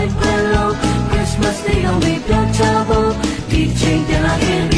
life below Christmas နေ့တော့မေ့ပြတ်ချဖို့ဒီချိန်ပြန်လာရင်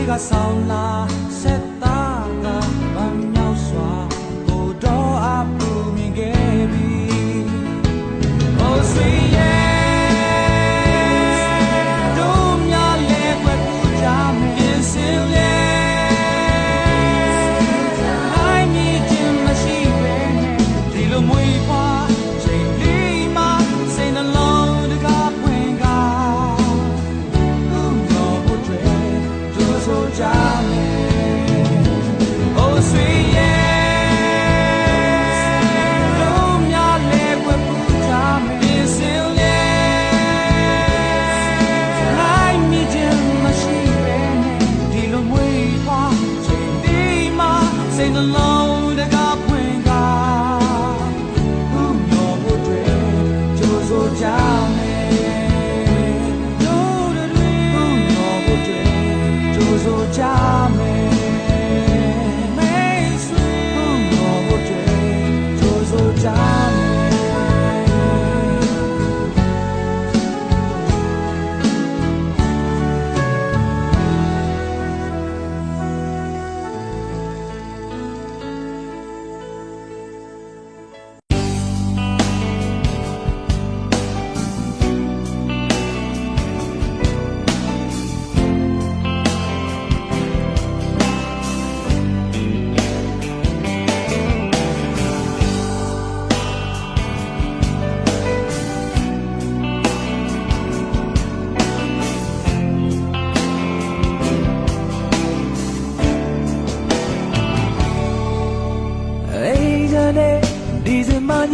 네가 싸울라.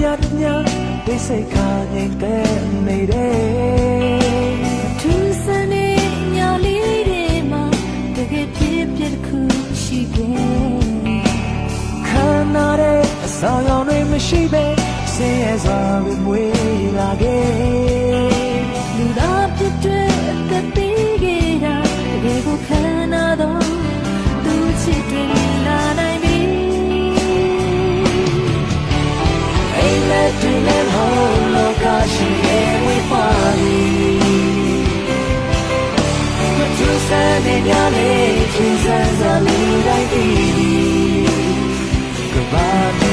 ညာညာဒိစိတ်ခါငိမ့်တဲ့နေတယ်သူစနေညလေးတွေမှာတကယ်ဖြစ်ဖြစ်တစ်ခုရှိခဲ့ခန္ဓာရဲ့အဆောင်ရောင်တွေမရှိပဲဆင်းရဲစွာပဲမွေးလာခဲ့လူသားဖြစ်တဲ့အသက် နဲ့တွေ့နေလို့လောကရှိရဲ့ဝေပါလိမထူးဆန်းနေပြလေချင်းဆန်းစားလေးတိုင်းဒီကဘာ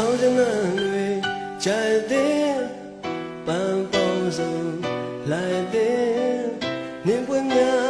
ဆောင်စငန်းတွေကြိုက်တဲ့ပန်းပေါင်းစုံလိုက်တဲ့နင်ပွင့်များ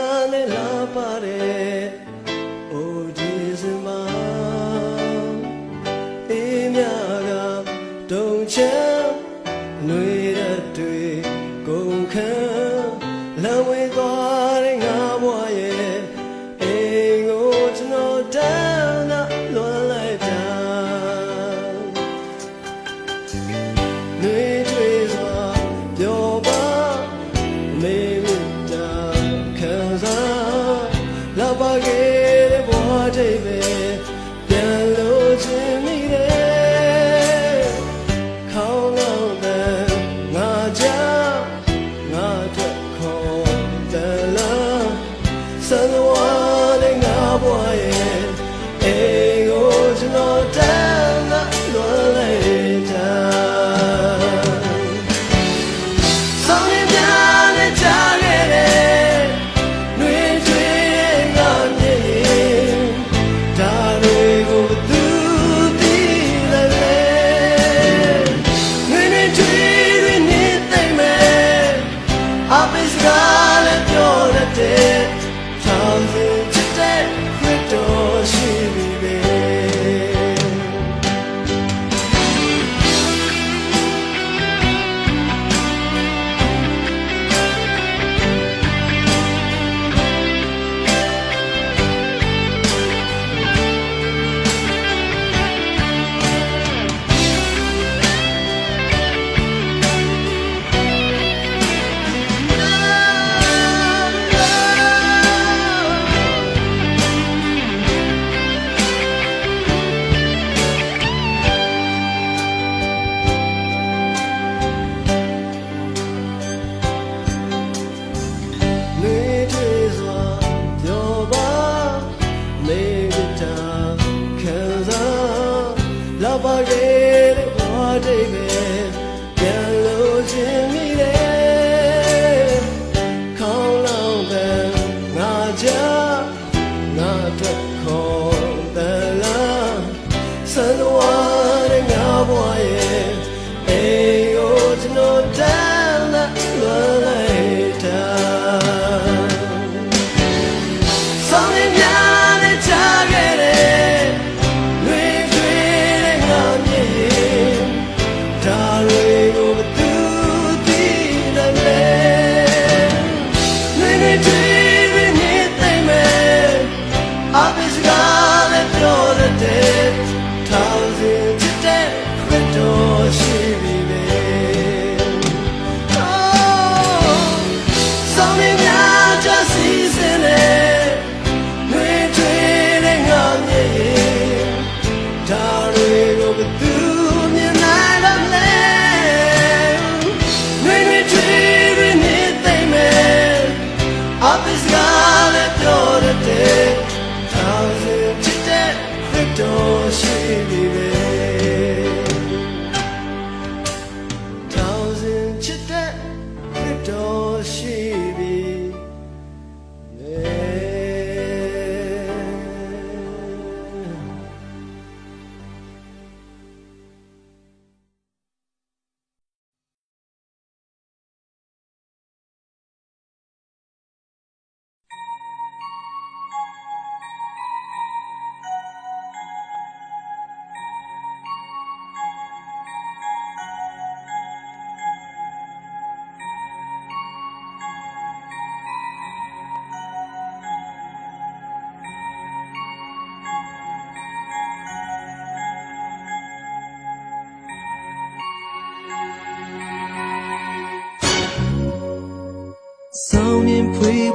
我的。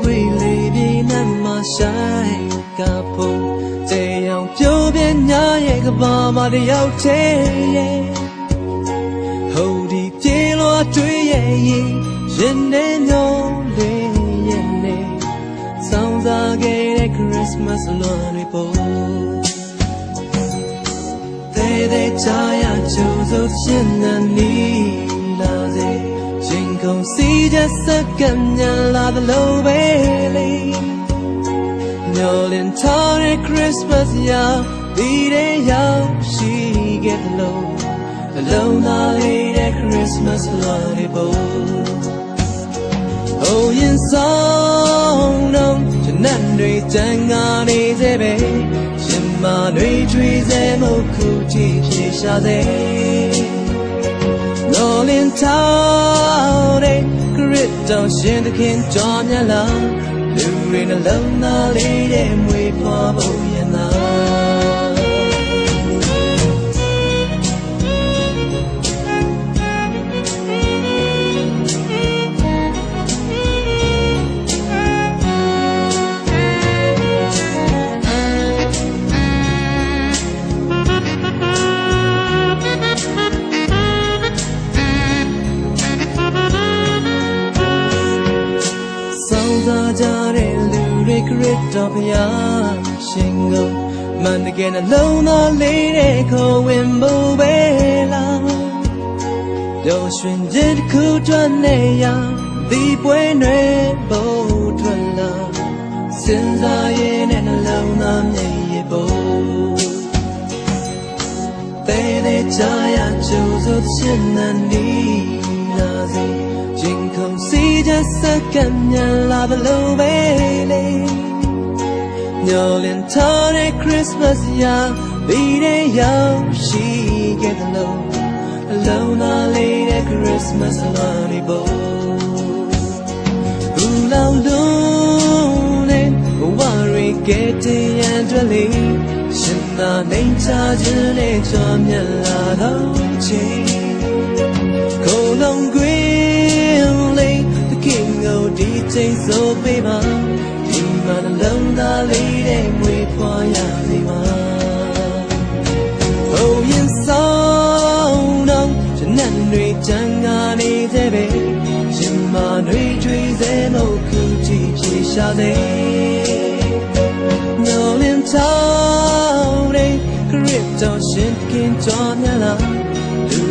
ဝေးလေးပြင်းနဲ့မဆိုင်ကပုံတေအောင်ပြိုးပြင်းညာရဲ့ကဘာမှာတယောက်သေးရဲ့ဟိုဒီပြေလောတွေးရဲ့ရင်ရင်နေညောလေးရဲ့နေဆောင်စားခဲ့တဲ့ Christmas လွန်ရီပေါ်သေးသေးချာရချိုးစို့ရှင်နနီလာစေ ကုန်စီတဲ့စကံညာလာသလိုပဲလေ Nolan Tower Christmas ရာဒီရေရောက်ရှိခဲ့သလိုအလုံးသားလေးတဲ့ Christmas lolly bowl Oh in song no ကျွန်난တွေတန်ငါနေစေပဲရှင်မတွေထွေးစေမို့ခုကြည့်ဖြေရှာစေ Rolling town တဲ့ grit တော့ရှင်သခင်ကြော်မြလာလူတွေနှလုံးသားလေးတဲ့မွေဖွားဖို့ ရားရှင်ကုန်မန်တကယ်နှလုံးသားလေးတဲ့ခေါ်ဝင်ဖို့ပဲလားပျော်ရွှင်ခြင်းတစ်ခုထွက်နေရဒီပွဲနွယ်ဖို့ထွက်လာစဉ်းစားရဲ့နဲ့နှလုံးသားမြည်ရဖို့တဲ့တဲ့ချာရကျိုးစိုးချင်တဲ့လာစေရင်ခုန်စီချစကံမြန်လာဘလို့ပဲလေ ညော်လင်ထားတဲ့ Christmas ရာဒီတဲ့ရောက်ရှိခဲ့တယ်လို့အလုံးသားလေးတဲ့ Christmas လာနေဖို့ဘူးလောင်လုံးနဲ့ဘဝရိကဲတည်းရန်တွေလေရှင်သာနေချခြင်းနဲ့ကြွမြတ်လာတော့ချိန်ကိုယ်လုံးကွင်းလေးတခင်ကိုဒီချိန်ဆိုပေးပါဒီ မှာနှလုံးသားလေးတဲ့မွေဖွာရစေပါဘုံရင်ဆောင်တော့ဇနတ်တွေကြံငါနေသေးပဲရှင်မတွေထွေးစေမို့ခုကြည့်ဖြေရှာစေ No in town ခရစ်တော်ရှင်ခင်ကြော်မြလာလူ